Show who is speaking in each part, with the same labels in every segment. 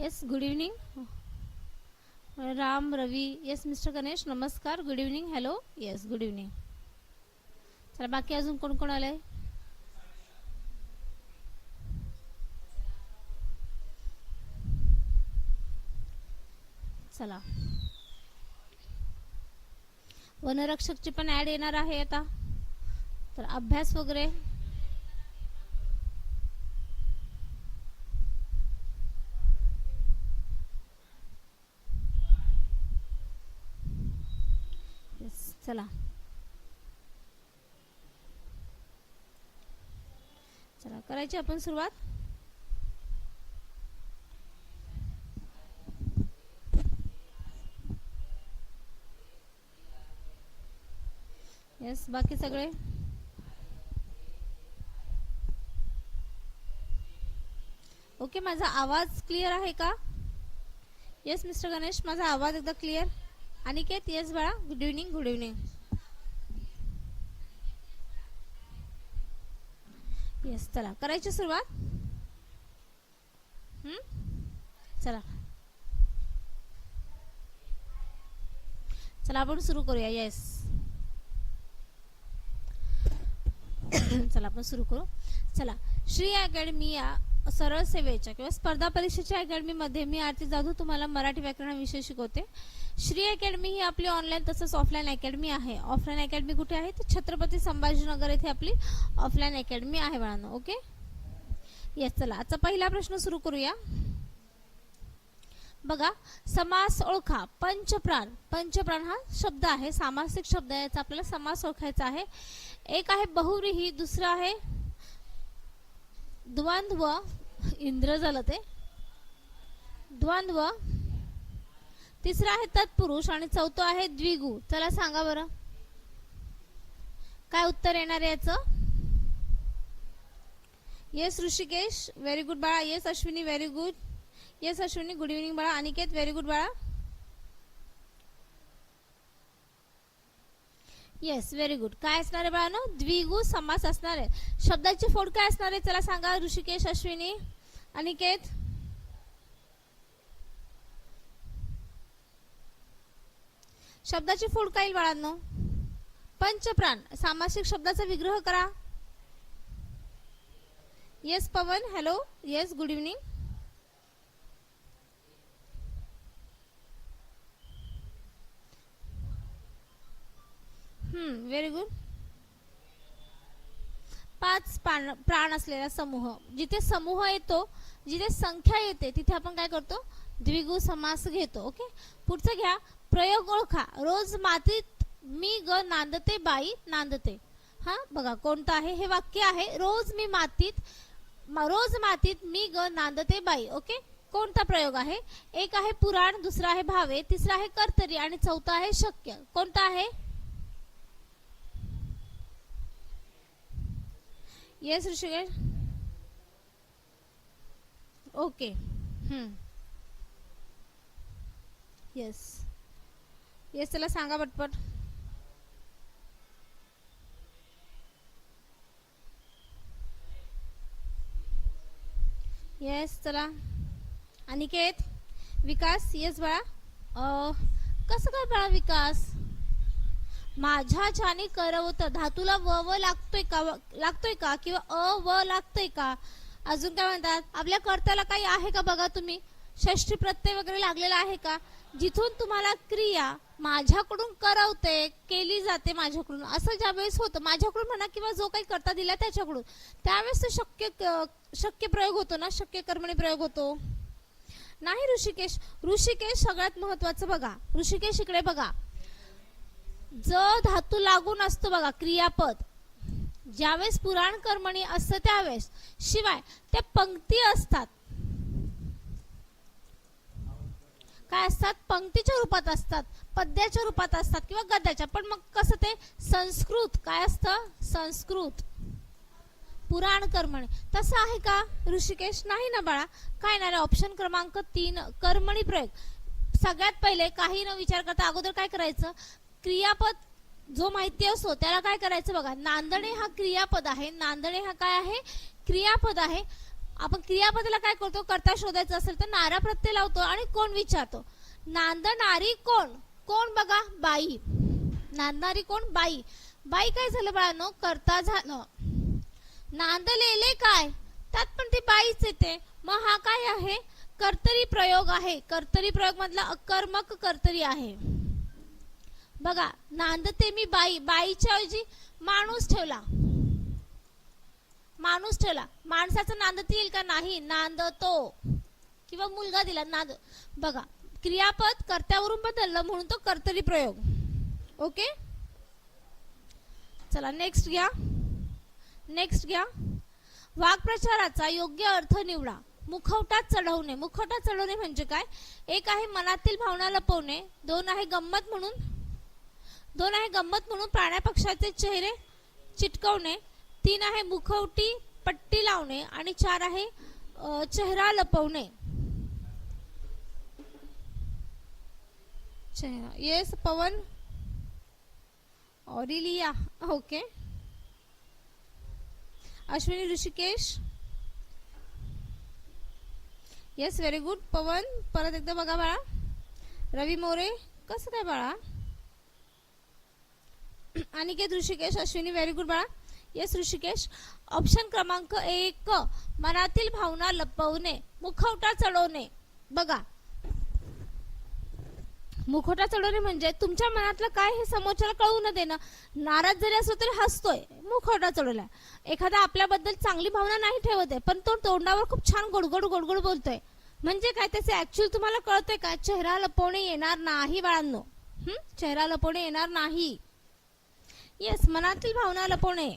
Speaker 1: Yes good evening Ram Ravi yes mister Ganesh नमस्कार good evening hello yes good evening चला बाकी अजून कोण कोण आलंय चला वनरक्षकची पण ऍड येणार आहे आता. तर अभ्यास वगैरे येस चला. चला करायची आपण सुरुवात? येस बाकी सगळे? ओके माझा आवाज क्लिअर आहे का? येस मिस्टर गणेश माझा आवाज एकदा क्लिअर अनिकेत येस बाळा. Good evening good evening yes चला. करायची सुरुवात? हम्म? चला. चला आपण सुरू करूया. येस चला आपण सुरू करू. चला. श्री अकॅडमी या सरळ सेवेच्या किंवा स्पर्धा परीक्षेच्या अकॅडमीमध्ये मी आरती जाधव तुम्हाला मराठी व्याकरण विषय शिकवते. श्री अकॅडमी ही आपली ऑनलाईन तसंच ऑफलाईन अकॅडमी आहे. ऑफलाईन अकॅडमी कुठे आहे? तर छत्रपती संभाजीनगर येथे आपली ऑफलाईन अकॅडमी आहे बाळांनो ओके येस चला आजचा पहिला प्रश्न सुरू करूया. बघा समास ओळखा पंचप्राण. पंचप्राण हा शब्द आहे सामासिक शब्द आहे याचा आपल्याला समास ओळखायचा आहे. एक आहे बहुव्रीही दुसरं आहे द्वंद्व. इंद्र झालं ते. द्वंद्व तिसरा आहे तत्पुरुष आणि चौथा आहे द्विगु. चला सांगा बरं. काय उत्तर येणार आहे याचं? येस ऋषिकेश व्हेरी गुड बाळा. Yes Ashwini very good yes Ashwini good evening बाळा. अनिकेत व्हेरी गुड बाळा. येस व्हेरी गुड काय असणार आहे बाळानो? द्विगु समास असणार आहे. शब्दाची फोड काय असणार आहे? चला सांगा. ऋषिकेश अश्विनी अनिकेत शब्दाची फोड काही बाळांनो? पंचप्राण सामासिक शब्दाचा विग्रह करा. Yes Pavan. Hello yes good evening hmm very good पाच प्राण प्राण असलेला समूह. जिथे समूह येतो जिथे संख्या येते तिथे आपण काय करतो? द्विगु समास घेतो. ओके पुढचं घ्या. प्रयोग ओळखा. रोज मातीत मी ग नांदते बाई नांदते. हा बघा कोणतं आहे? हे वाक्य आहे रोज मी मातीत म- रोज मातीत मी ग नांदते बाई ओके? कोणता प्रयोग आहे? एक आहे पुराण दुसरा आहे भावे तिसरा आहे कर्तरी आणि चौथा आहे शक्य. कोणता आहे? Yes Hrishikesh? Okay hmm. Yes yes चला सांगा पटपट. येस चला. अनिकेत विकास येस बाळा. कसं काय बाळा विकास? माझ्या छानी करवत धातूला व व लागतोय का? व- लागतोय का? किंवा अ व लागतोय का? अजून काय म्हणतात? आपल्या कर्त्याला काही आहे का बघा तुम्ही? षष्ठी प्रत्यय वगैरे लागलेला आहे का? जिथून तुम्हाला क्रिया माझ्याकडून करवते केली जाते माझ्याकडून. असं ज्यावेळेस होतं माझ्याकडून म्हणा किंवा जो काही करता दिला त्याच्याकडून. त्यावेळेस तो शक्य क- शक्य प्रयोग होतो ना? शक्य कर्मणी प्रयोग होतो. नाही ऋषिकेश? ऋषिकेश सगळ्यात महत्वाचं बघा. ऋषिकेश इकडे बघा. ज धातू लागून असतो बघा क्रियापद. ज्यावेळेस पुराण कर्मणी असतं त्यावेळेस. शिवाय त्या पंक्ती असतात. काय असतात? पंक्तीच्या रूपात असतात पद्याच्या रूपात असतात किंवा गद्याच्या. पण मग कसं ते? संस्कृत. काय असतं? संस्कृत. पुराण कर्मणी. तसं आहे का? ऋषिकेश? नाही ना बाळा. काय नाही ऑप्शन क्रमांक तीन कर्मणी प्रयोग. सगळ्यात पहिले काही न विचार करता अगोदर काय करायचं? क्रियापद जो माहिती असतो त्याला काय करायचं बघा? नांदणे हा क्रियापद आहे. नांदणे हा काय आहे? क्रियापद आहे. आपण क्रियापदाला काय करतो? करता शोधायचं असेल तर नारा प्रत्यय लावतो आणि कोण विचारतो? नांदणारी कोण? कोण बघा? बाई. नांदणारी कोण? बाई. बाई काय झालं बाळांनो? करता झालं. नांदलेले काय? त्यात पण ती बाईच येते मग हा काय आहे? कर्तरी प्रयोग आहे. कर्तरी प्रयोग मधला अकर्मक कर्तरी आहे. बघा नांदते मी बाई. बाईच्या ऐवजी माणूस ठेवला. माणूस ठेवला. माणसाचं नांदत येईल का? नाही. नांदतो. किंवा मुलगा दिला नांद. बघा क्रियापद कर्त्यावरून बदललं म्हणून तो कर्तरी प्रयोग. ओके? चला नेक्स्ट घ्या. नेक्स्ट घ्या. वाक्प्रचाराचा योग्य अर्थ निवडा. मुखवटा चढवणे. मुखवटा चढवणे म्हणजे काय? एक आहे मनातील भावना लपवणे. दोन आहे गंमत म्हणून. दोन आहे गंमत म्हणून प्राण्या पक्षाचे चेहरे चिटकवणे. तीन आहे मुखवटी पट्टी लावणे आणि चार आहे चेहरा लपवणे. चेहरा. Yes Pavan. Aurelia. Okay. Ashwini Hrishikesh. Yes very good Pavan परत एकदा बघा बाळा. रवी मोरे. कसं काय बाळा? अनिकेत ऋषिकेश अश्विनी व्हेरी गुड बाळा. येस ऋषिकेश. ऑप्शन क्रमांक एक मनातील भावना लपवणे मुखवटा चढवणे. बघा. मुखवटा चढवणे म्हणजे तुमच्या मनातलं काय हे समोरच्याला कळू न देणं. नाराज जरी असलो तरी हसतोय मुखवटा चढवलाय. एखादा आपल्याबद्दल चांगली भावना नाही ठेवत आहे पण तो तोंडावर खूप छान गोडगोड गोडगोड बोलतोय. म्हणजे काय त्याचे ऍक्च्युअल तुम्हाला कळतंय का? चेहरा लपवणे येणार नाही बाळांनो. चेहरा लपवणे येणार नाही. येस मनातील भावना लपवणे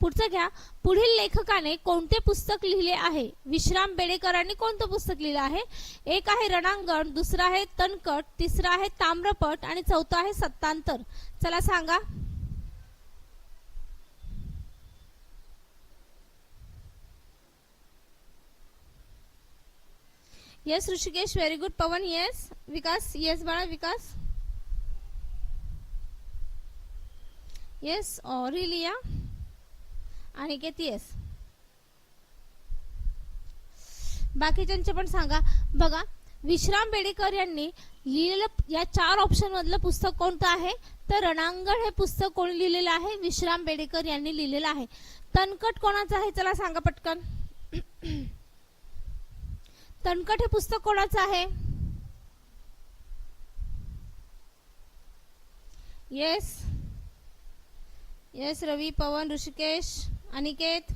Speaker 1: पुढचं घ्या. पुढील लेखकाने कोणते पुस्तक लिहिले आहे? विश्राम बेडेकरांनी कोणतं पुस्तक लिहिलं आहे? एक आहे रणांगण दुसरं आहे तनकट तिसरं आहे ताम्रपट आणि चौथं आहे सत्तांतर. चला सांगा. Yes Hrishikesh very good Pavan yes Vikas yes बाळा Vikas yes Aurelia Aniket yes बाकीच्यांचे पण सांगा. बघा विश्राम बेडेकर यांनी लिहिलेलं या चार ऑप्शन मधलं पुस्तक कोणतं आहे? तर रणांगण हे पुस्तक कोणी लिहिलेलं आहे? विश्राम बेडेकर यांनी लिहिलेलं आहे. तणकट कोणाचं आहे? चला सांगा पटकन. तणकट हे पुस्तक कोणाचं आहे? Yes yes Ravi Pavan Rishikesh Aniket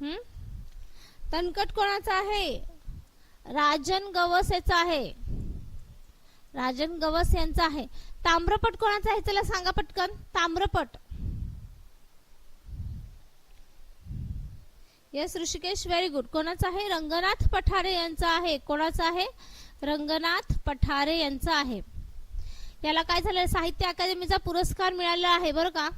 Speaker 1: hmm तणकट कोणाचा आहे? राजन गवस याचा आहे. राजन गवस यांचा आहे. ताम्रपट कोणाचा आहे? चला सांगा पटकन. ताम्रपट. येस ऋषिकेश व्हेरी गुड कोणाचा आहे? रंगनाथ पठारे यांचा आहे. कोणाचा आहे? रंगनाथ पठारे यांचा आहे. याला काय झालं? साहित्य अकादमीचा पुरस्कार मिळाला आहे बरं का?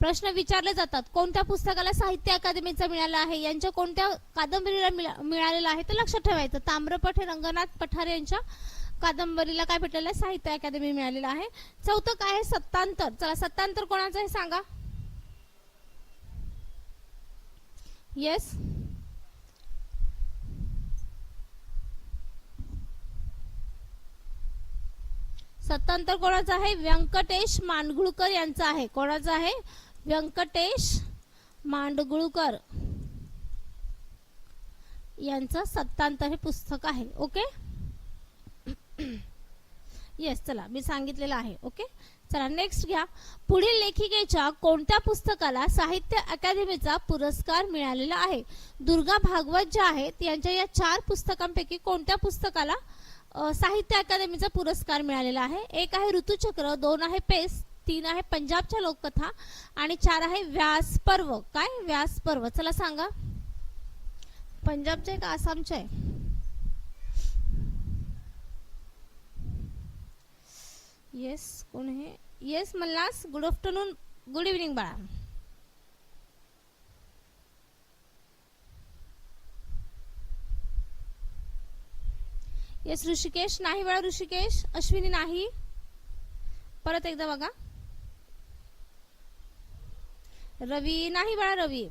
Speaker 1: प्रश्न विचारले जातात. कोणत्या पुस्तकाला साहित्य अकादमीचा मिळाला आहे? यांच्या कोणत्या कादंबरीला मिळा- मिळालेला आहे? ते लक्षात ठेवायचं. ताम्रपट हे रंगनाथ पठारे यांच्या कादंबरीला काय भेटलेलं आहे? साहित्य अकादमी मिळालेला आहे. चौथं काय आहे? सत्तांतर. चला सत्तांतर कोणाचं आहे? सांगा. येस सत्तांतर कोणाचं आहे? व्यंकटेश मांडगुळकर यांचं आहे. कोणाचं आहे? व्यंकटेश मांडगुळकर यांचं सत्तांतर हे पुस्तक आहे. ओके? येस चला. मी सांगितलेलं आहे. ओके? चला नेक्स्ट घ्या. पुढील लेखिकेच्या कोणत्या पुस्तकाला साहित्य अकादमीचा पुरस्कार मिळालेला आहे? दुर्गा भागवत ज्या आहेत यांच्या या चार पुस्तकांपैकी कोणत्या पुस्तकाला साहित्य अकादमीचा पुरस्कार मिळालेला आहे? एक आहे ऋतुचक्र दोन आहे पेस तीन आहे पंजाबच्या लोककथा आणि चार आहे व्यास पर्व. काय? व्यास पर्व. चला सांगा. पंजाबचे का आसामचे? आहे येस कोण हे yes Mallas good afternoon good evening बाळा. येस ऋषिकेश नाही बाळा ऋषिकेश अश्विनी नाही. परत एकदा बघा. रवी नाही बाळा रवी.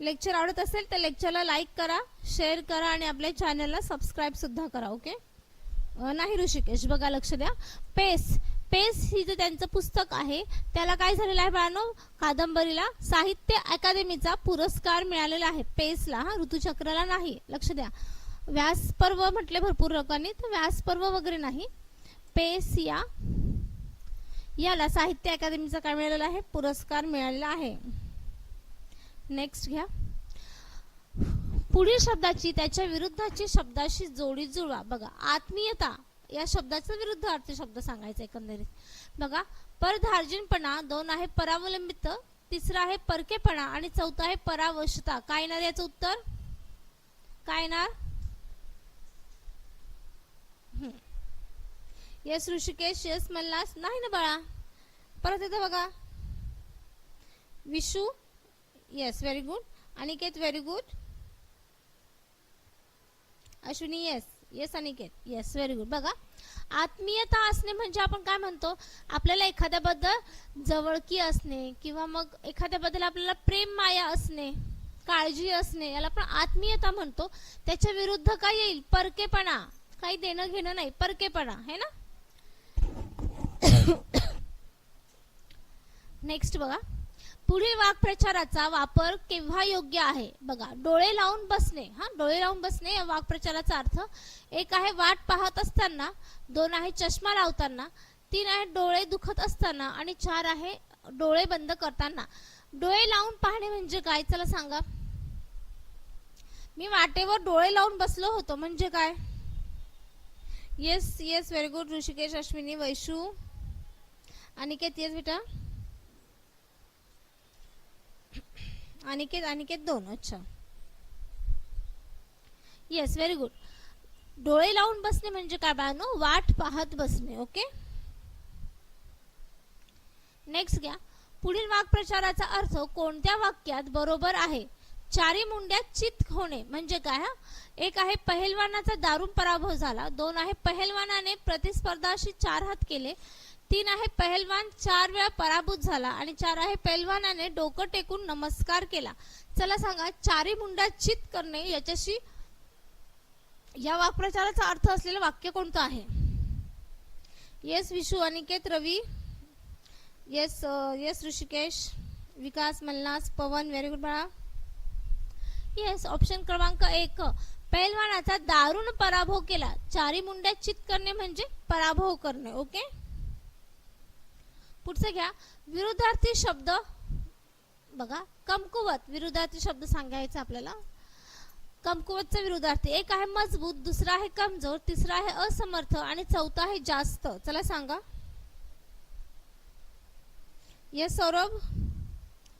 Speaker 1: लेक्चर आवडत असेल तर लेक्चरला लाईक करा शेअर करा आणि आपल्या चॅनलला सबस्क्राईब सुद्धा करा ओके नाही ऋषिकेश बघा लक्ष द्या. पेस पेस ही जे त्यांचं पुस्तक आहे त्याला काय झालेलं आहे बाळांनो? कादंबरीला साहित्य अकादमीचा पुरस्कार मिळालेला आहे पेसला हा ऋतुचक्राला नाही लक्ष द्या. व्यास पर्व म्हटले भरपूर लोकांनी तर व्यास पर्व वगैरे नाही. पेस या याला साहित्य अकादमीचा काय मिळालेला आहे? पुरस्कार मिळालेला आहे. नेक्स्ट घ्या. पुढील शब्दाची त्याच्या विरुद्धाची शब्दाशी जोडी जुळवा. बघा आत्मीयता या शब्दाचा विरुद्ध अर्थ शब्द सांगायचा एकंदरीत. बघा परधार्जिनपणा दोन आहे परावलंबित तिसरा आहे परकेपणा आणि चौथा आहे परावशता काय येणार याचं उत्तर? काय येणार? येस ऋषिकेश येस मल्लास नाही ना बाळा. परत येतं बघा. Vishu yes very good Aniket very good Ashwini yes yes Aniket yes very good बघा आत्मीयता असणे म्हणजे आपण काय म्हणतो? आपल्याला एखाद्याबद्दल जवळकी असणे किंवा मग एखाद्याबद्दल आपल्याला प्रेम माया असणे काळजी असणे याला आपण आत्मीयता म्हणतो. त्याच्या विरुद्ध काय येईल? परकेपणा. काही देणं घेणं नाही. परकेपणा. है ना? नेक्स्ट बघा. पुढील वाक्प्रचाराचा वापर केव्हा योग्य आहे? बघा डोळे लावून बसणे. हा डोळे लावून बसणे या वाक्प्रचाराचा अर्थ एक आहे वाट पाहत असताना दोन आहे चष्मा लावताना तीन आहे डोळे दुखत असताना आणि चार आहे डोळे बंद करताना. डोळे लावून पाहणे म्हणजे काय? चला सांगा. मी वाटेवर डोळे लावून बसलो होतो म्हणजे काय? Yes yes very good Hrishikesh Ashwini Vaishu Aniket yes बेटा. अनिकेत अनिकेत दोन अच्छा. येस व्हेरी गुड डोळे लावून बसणे म्हणजे काय बाळांनो? वाट पाहत बसणे ओके? नेक्स्ट घ्या. पुढील वाक्प्रचाराचा अर्थ कोणत्या वाक्यात बरोबर आहे? चारी मुंड्यात चित होणे म्हणजे काय हा? एक आहे पहलवानाचा दारुण पराभव झाला. दोन आहे पहलवानाने प्रतिस्पर्धाशी चार हात केले. तीन आहे पहलवान चार वेळा पराभूत झाला आणि चार आहे पहलवानाने डोकं टेकून नमस्कार केला. चला सांगा चारी मुंडा चित करणे याच्याशी या वाक्प्रचाराचा अर्थ असलेलं वाक्य कोणतं आहे? Yes Vishu Aniket Ravi yes yes Hrishikesh Vikas Malhas Pavan very good बाळा येस ऑप्शन क्रमांक एक. पहलवानाचा दारुण पराभव केला. चारी मुंड्यात चित करणे म्हणजे पराभव करणे ओके पुढचं घ्या. विरुद्धार्थी शब्द बघा कमकुवत. विरुद्धार्थी शब्द सांगायचा आपल्याला. कमकुवतचा विरुद्धार्थी. एक आहे मजबूत दुसरा आहे कमजोर तिसरा आहे असमर्थ आणि चौथा आहे जास्त. चला सांगा. Yes Saurabh.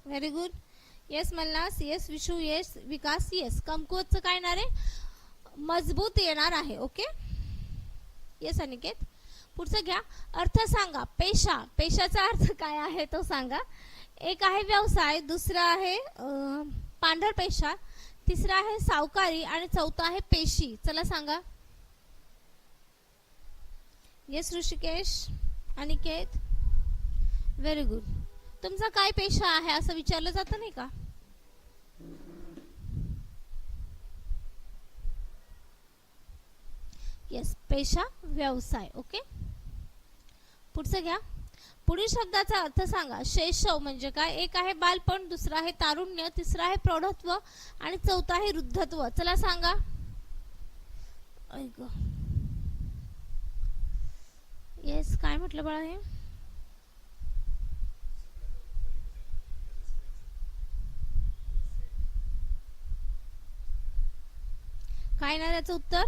Speaker 1: Very good yes Malhas. Yes Vishu. Yes Vikas. Yes कमकुवतचं काय येणार आहे? मजबूत येणार आहे ओके येस अनिकेत. पुढचं घ्या. अर्थ सांगा. पेशा. पेशाचा अर्थ काय आहे तो सांगा. एक आहे व्यवसाय दुसरा आहे पांढर पेशा तिसरा आहे सावकारी आणि चौथा आहे पेशी. चला सांगा. Yes Hrishikesh Aniket very good तुमचा काय पेशा आहे असं विचारलं जातं नाही का? येस पेशा व्यवसाय. ओके पुढचं घ्या. पुढील शब्दाचा अर्थ सांगा. शैशव म्हणजे काय? एक आहे बालपण दुसरा आहे तारुण्य तिसरा आहे प्रौढत्व आणि चौथा आहे वृद्धत्व. चला सांगा. ऐक येस काय म्हटलं बाळा हे? काय ना त्याचं उत्तर?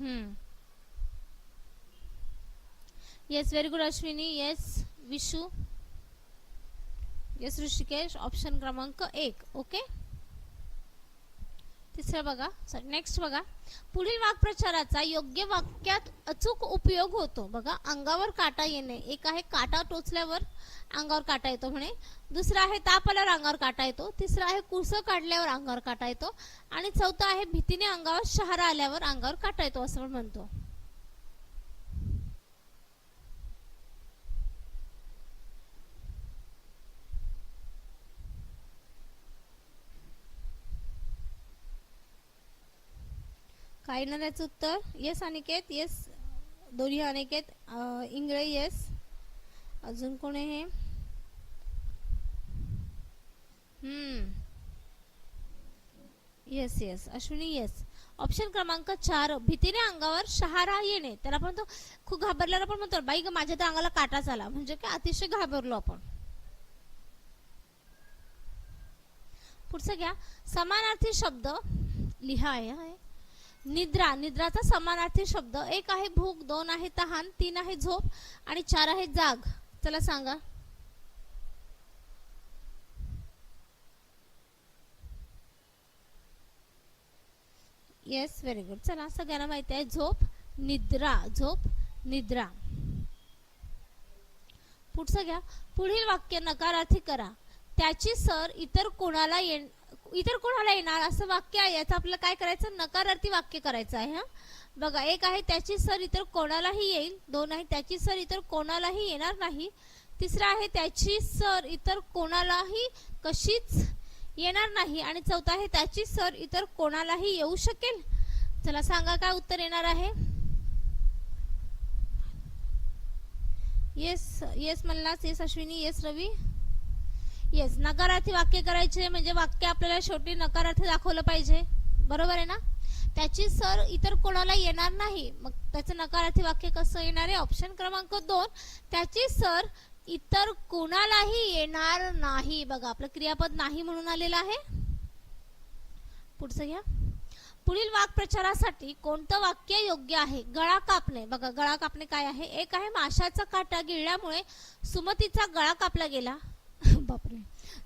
Speaker 1: हम्म yes very good Ashwini yes Vishu yes Hrishikesh option क्रमांक एक ओके तिसरं बघा. सॉरी नेक्स्ट बघा. पुढील वाक्प्रचाराचा योग्य वाक्यात अचूक उपयोग होतो. बघा अंगावर काटा येणे. एक आहे काटा टोचल्यावर अंगावर काटा येतो म्हणे. दुसरा आहे ताप आल्यावर अंगावर काटा येतो. तिसरा आहे कुसं काढल्यावर अंगावर काटा येतो. आणि चौथा आहे भीतीने अंगावर शहारा आल्यावर अंगावर काटा येतो असं म्हणतो. फायनल ना त्याचं उत्तर. येस अनिकेत. येस दोन्ही अनिकेत. इंगळे येस अजून कोण आहे हम्म. Yes yes Ashwini yes option क्रमांक चार. भीतीने अंगावर शहारा येणे. त्याला आपण तो खूप घाबरल्याला आपण म्हणतो बाई ग माझ्या त्या अंगाला काटाच आला म्हणजे काय? अतिशय घाबरलो आपण. पुढचं घ्या. समानार्थी शब्द लिहा आहे. निद्रा. निद्राचा समानार्थी शब्द. एक आहे भूक दोन आहे तहान तीन आहे झोप आणि चार आहे जाग. चला सांगा. येस व्हेरी गुड चला सगळ्यांना माहिती आहे. झोप निद्रा. झोप निद्रा. पुढचं घ्या. पुढील वाक्य नकारार्थी करा. त्याची सर इतर कोणाला ये इतर कोणाला येणार? असं वाक्य आहे. याचं आपल्याला काय करायचं? नकारार्थी वाक्य करायचं आहे हा? बघा एक आहे त्याची सर इतर कोणालाही येईल. दोन आहे त्याची सर इतर कोणालाही येणार नाही. तिसरा आहे त्याची सर इतर कोणालाही कशीच येणार नाही. आणि चौथा आहे त्याची सर इतर कोणालाही येऊ शकेल. चला सांगा काय उत्तर येणार आहे? Yes yes Mallas yes Ashwini yes Ravi. Yes नकारार्थी वाक्य करायचे म्हणजे वाक्य आपल्याला शेवटी नकारार्थी दाखवलं पाहिजे. बरोबर आहे ना? त्याची सर इतर कोणाला येणार नाही. मग त्याचं नकारार्थी वाक्य कसं येणार आहे? ऑप्शन क्रमांक दोन त्याची सर इतर कोणालाही येणार नाही. बघा आपलं क्रियापद नाही म्हणून आलेलं आहे. पुढचं घ्या. पुढील वाक्प्रचारासाठी कोणतं वाक्य योग्य आहे? गळा कापणे. बघा गळा कापणे काय आहे? एक आहे माशाचा काटा गिळल्यामुळे सुमतीचा गळा कापला गेला. बापरे.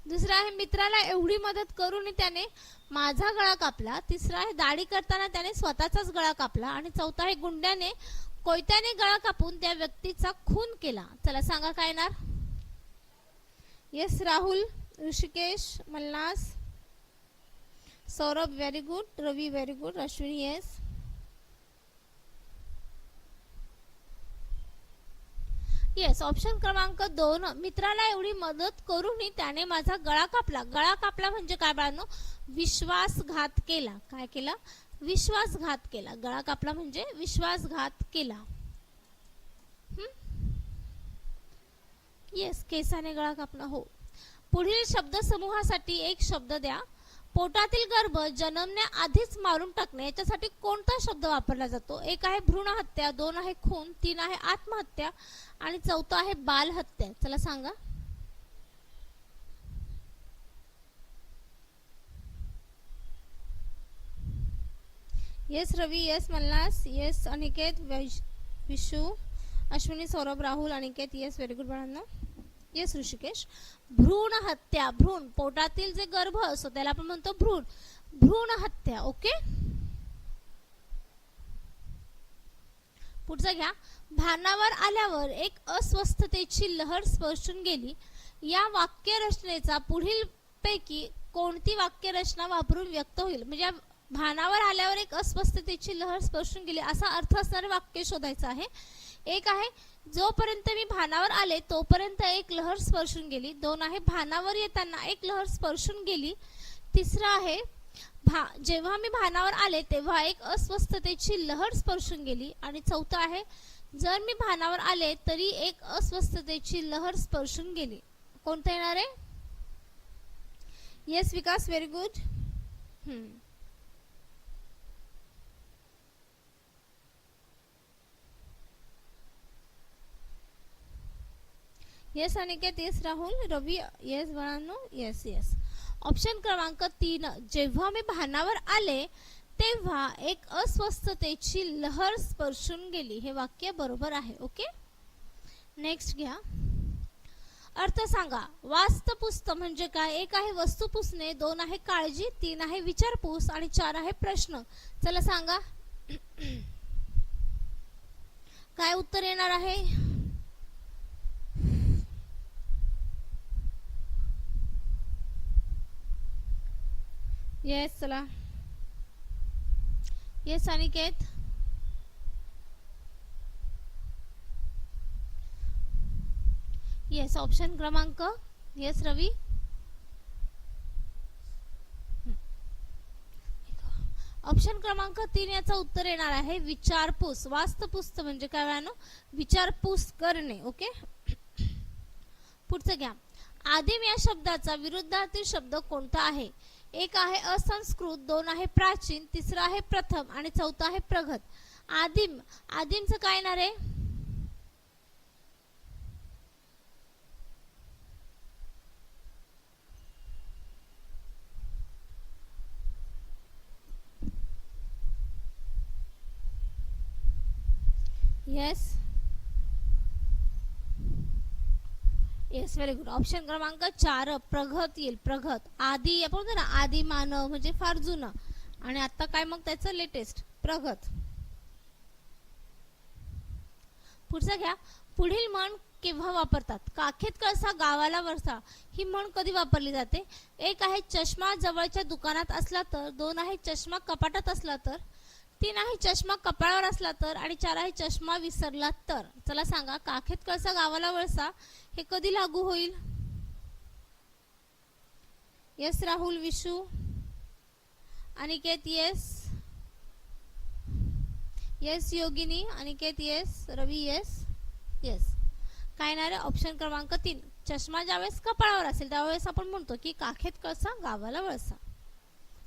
Speaker 1: दुसरा आहे मित्राला एवढी मदत करून त्याने माझा गळा कापला. तिसरा आहे दाढी करताना त्याने स्वतःचाच गळा कापला. आणि चौथा आहे गुंड्याने कोयत्याने गळा कापून त्या व्यक्तीचा खून केला. चला सांगा काय येणार? Yes Rahul Hrishikesh Malhas Saurabh very good Ravi very good Ashwini yes yes option क्रमांक दोन मित्राला एवढी मदत करूनही त्याने माझा गळा कापला. गळा कापला म्हणजे काय बाळांनो? विश्वासघात केला. काय केला? विश्वासघात केला. गळा कापला म्हणजे विश्वासघात केला. येस केसाने गळा कापला. हो. पुढील शब्द समूहासाठी एक शब्द द्या. पोटातील गर्भ जन्मण्याआधीच मारून टाकणे याच्यासाठी कोणता शब्द वापरला जातो? एक आहे भ्रूण हत्या दोन आहे खून तीन आहे आत्महत्या आणि चौथा आहे बाल हत्या. चला सांगा. Yes Ravi yes Malhas yes Aniket वैश- Vishu Ashwini Saurabh Rahul Aniket yes very good बाळांना येस ऋषिकेश. भ्रूण हत्या भ्रूण पोटातील जे गर्भ असतो त्याला आपण म्हणतो भ्रूण. भ्रूण हत्या ओके? पुढचं घ्या. भानावर आल्यावर एक अस्वस्थतेची लहर स्पर्शून गेली. या वाक्यरचनेचा पुढील पैकी कोणती वाक्यरचना वापरून व्यक्त होईल? म्हणजे भानावर आल्यावर एक अस्वस्थतेची लहर स्पर्शून गेली असा अर्थ असणारे वाक्य शोधायचं आहे. एक आहे जोपर्यंत मी भानावर आले तोपर्यंत एक लहर स्पर्शून गेली. दोन आहे भानावर येताना एक लहर स्पर्शून गेली. तिसरा आहे भा जेव्हा मी भानावर आले तेव्हा एक अस्वस्थतेची लहर स्पर्शून गेली. आणि चौथा आहे जर मी भानावर आले तरी एक अस्वस्थतेची लहर स्पर्शून गेली. कोणतं येणार आहे? Yes Vikas very good yes Aniket yes Rahul Ravi yes बाळांनो येस येस ऑप्शन क्रमांक तीन जेव्हा मी भानावर आले तेव्हा एक अस्वस्थतेची लहर स्पर्शून गेली. हे वाक्य बरोबर आहे ओके नेक्स्ट घ्या. अर्थ सांगा. वास्तपुस्त म्हणजे काय? एक आहे वस्तू पुसणे दोन आहे काळजी तीन आहे विचारपूस आणि चार आहे प्रश्न. चला सांगा. काय उत्तर येणार आहे? येस चला येस अनिकेत येस ऑप्शन क्रमांक. येस रवी ऑप्शन क्रमांक तीन याचा उत्तर येणार आहे. विचारपूस वास्तपुस्त म्हणजे काय वेळानं विचारपूस करणे ओके? पुढचं घ्या. आदिम या शब्दाचा विरुद्धार्थी शब्द कोणता आहे? एक आहे असंस्कृत दोन आहे प्राचीन तिसरा आहे प्रथम आणि चौथा आहे प्रगत. आदिम आदिमचं काय येणार आहे? Yes yes very good option क्रमांक चार प्रगत येईल. प्रगत आधी आपण म्हणतो ना आधी मानव म्हणजे फार जुनं. आणि आता काय मग त्याचं लेटेस्ट प्रगत पुढचा घ्या. पुढील म्हण केव्हा वापरतात? काखेत कळसा गावाला वरसा. ही म्हण कधी वापरली जाते? एक आहे चष्मा जवळच्या दुकानात असला तर दोन आहे चष्मा कपाटात असला तर तीन आहे चष्मा कपाळावर असला तर आणि चार आहे चष्मा विसरला तर. चला सांगा काखेत कळसा गावाला वळसा हे कधी लागू होईल? Yes Rahul Vishu Aniket yes. Yes Yogini Aniket yes. Ravi yes. Yes. काय नाही रे ऑप्शन क्रमांक तीन. चष्मा ज्यावेळेस कपाळावर असेल त्यावेळेस आपण म्हणतो की काखेत कळसा गावाला वळसा.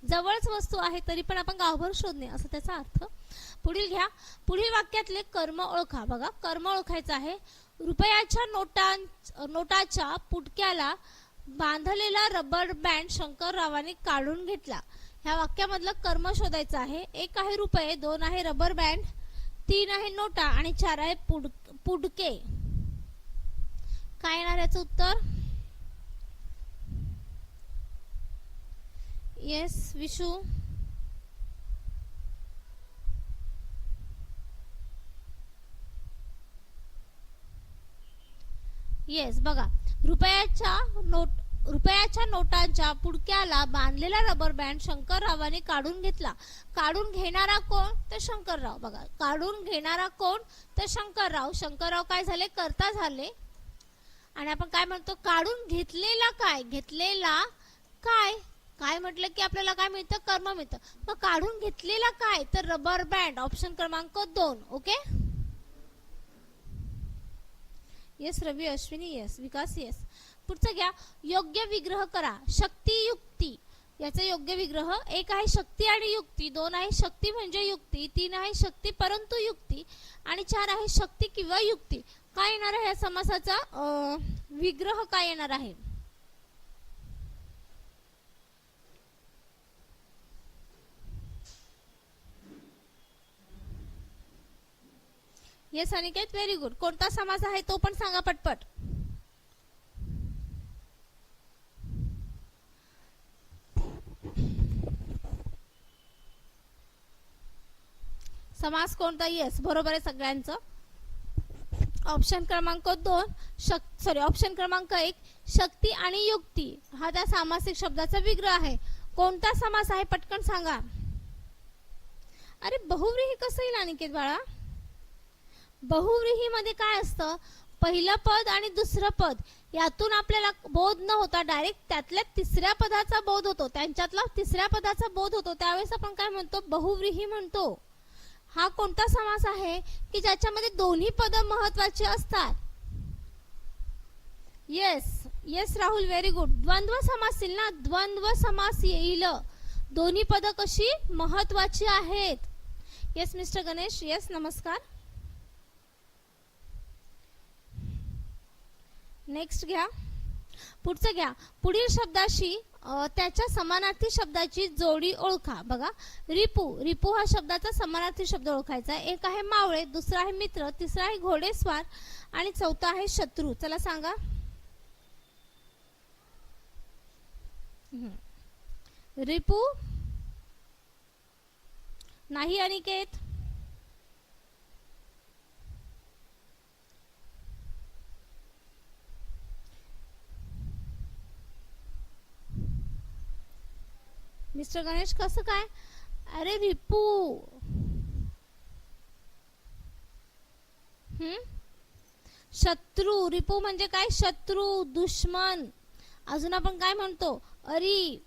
Speaker 1: जवळच वस्तू आहे तरी पण आपण गावभर शोधणे असं त्याचा अर्थ. पुढील घ्या. पुढील वाक्यातले कर्म ओळखा. बघा कर्म ओळखायचं आहे. रुपयाच्या नोटां नोटाच्या पुटक्याला बांधलेला रबर बँड शंकररावांनी काढून घेतला. ह्या वाक्यामधलं कर्म शोधायचं आहे. एक आहे रुपये दोन आहे रबर बँड तीन आहे नोटा आणि चार आहे पुड पुडके. काय येणार याचं उत्तर? येस विशू येस बघा. रुपयाच्या नोट रुपयाच्या नोटांच्या पुडक्याला बांधलेला रबर बँड शंकररावाने काढून घेतला. काढून घेणारा कोण? तर शंकरराव. बघा काढून घेणारा कोण? तर शंकरराव. शंकरराव काय झाले? करता झाले. आणि आपण काय म्हणतो? काढून घेतलेला काय? घेतलेला काय? काय म्हटलं की आपल्याला काय मिळतं? कर्म मिळतं. मग काढून घेतलेला काय? तर रबर बँड ऑप्शन क्रमांक दोन okay yes Ravi Ashwini yes Vikas yes पुढचं घ्या. योग्य विग्रह करा. शक्ती युक्ती. याचा योग्य विग्रह एक आहे शक्ती आणि युक्ती दोन आहे शक्ती म्हणजे युक्ती तीन आहे शक्ती परंतु युक्ती आणि चार आहे शक्ती किंवा युक्ती. काय येणार आहे या समासाचा? विग्रह काय येणार आहे? येस अनिकेत व्हेरी गुड कोणता समास आहे तो पण सांगा पटपट. समास कोणता? येस बरोबर आहे सगळ्यांचं. ऑप्शन क्रमांक दोन शक सॉरी ऑप्शन क्रमांक एक शक्ती आणि युक्ती. हा त्या सामासिक शब्दाचा विग्रह आहे. कोणता समास आहे? पटकन सांगा. अरे बहुव्रीही कसं येईल अनिकेत बाळा? बहुव्रीहीमध्ये काय असतं? पहिलं पद आणि दुसरं पद यातून आपल्याला बोध न होता डायरेक्ट त्यातल्या तिसऱ्या पदाचा बोध होतो. त्यांच्यातला तिसऱ्या पदाचा बोध होतो. त्यावेळेस आपण काय म्हणतो? बहुव्रीही म्हणतो. हा कोणता समास आहे? की ज्याच्यामध्ये दोन्ही पद महत्वाची असतात? Yes yes Rahul very good द्वंद्व समास येईल ना? द्वंद्व समास येईल. दोन्ही पद कशी? महत्वाची आहेत. येस मिस्टर गणेश येस नमस्कार. नेक्स्ट घ्या. पुढचं घ्या. पुढील शब्दाशी त्याच्या समानार्थी शब्दाची जोडी ओळखा. बघा. रिपू. रिपू हा शब्दाचा समानार्थी शब्द ओळखायचा एक आहे मावळे दुसरा आहे मित्र तिसरा आहे घोडेस्वार आणि चौथा आहे शत्रू. चला सांगा. रिपू. नाही अनिकेत. मिस्टर गणेश कसं काय? अरे रिपू हम्म शत्रू. रिपू म्हणजे काय? शत्रू दुश्मन. अजून आपण काय म्हणतो? अरी.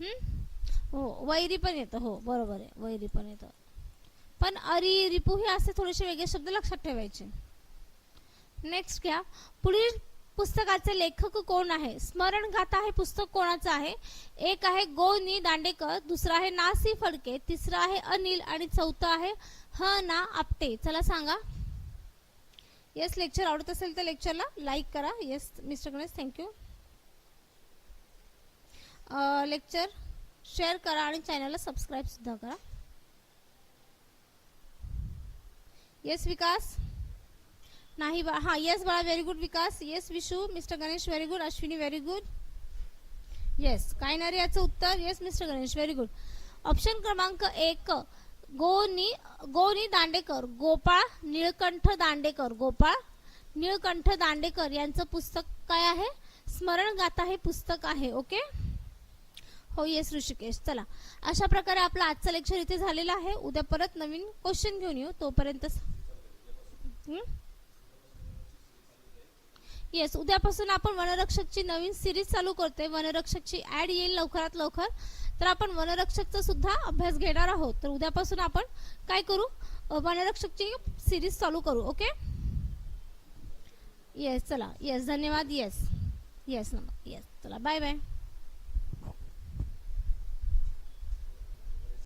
Speaker 1: हम्म हो वैरी पण येतं. हो बरोबर आहे. वैरी पण येतं. पण अरी रिपू हे असे थोडेसे वेगळे शब्द लक्षात ठेवायचे. नेक्स्ट घ्या. पुढील पुस्तकाचे लेखक कोण आहे? स्मरण गाथा हे पुस्तक कोणाचं आहे? एक आहे गोनी दांडेकर दुसरं आहे नासी फडके तिसरं आहे अनिल आणि चौथं आहे ह ना आपटे. चला सांगा. येस लेक्चर आवडत असेल तर लेक्चरला लाईक करा. Yes mister Ganesh thank you lecture share करा आणि चॅनलला सबस्क्राईब सुद्धा करा. येस विकास. नाही बा. हां येस बाळा very good Vikas. Yes Vishu. Mister Ganesh very good Ashwini very good yes काय नाही रे याचं उत्तर. Yes mister Ganesh very good option क्रमांक एक गोनी गोनी दांडेकर गोपाळ निळकंठ दांडेकर गोपाळ निळकंठ दांडेकर यांचं पुस्तक काय आहे? स्मरण गाथा हे पुस्तक आहे ओके हो येस ऋषिकेश. चला. अशा प्रकारे आपलं आजचं लेक्चर इथे झालेलं आहे. उद्या परत नवीन क्वेश्चन घेऊन येऊ. तोपर्यंत येस उद्यापासून आपण वनरक्षकची नवीन सिरीज चालू करतोय. वनरक्षकची ऍड येईल लवकरात लवकर. तर आपण वनरक्षकचा सुद्धा अभ्यास घेणार आहोत. तर उद्यापासून आपण काय करू? वनरक्षकची सिरीज चालू करू ओके येस चला. येस धन्यवाद. येस येस नमस्कार येस चला. Bye bye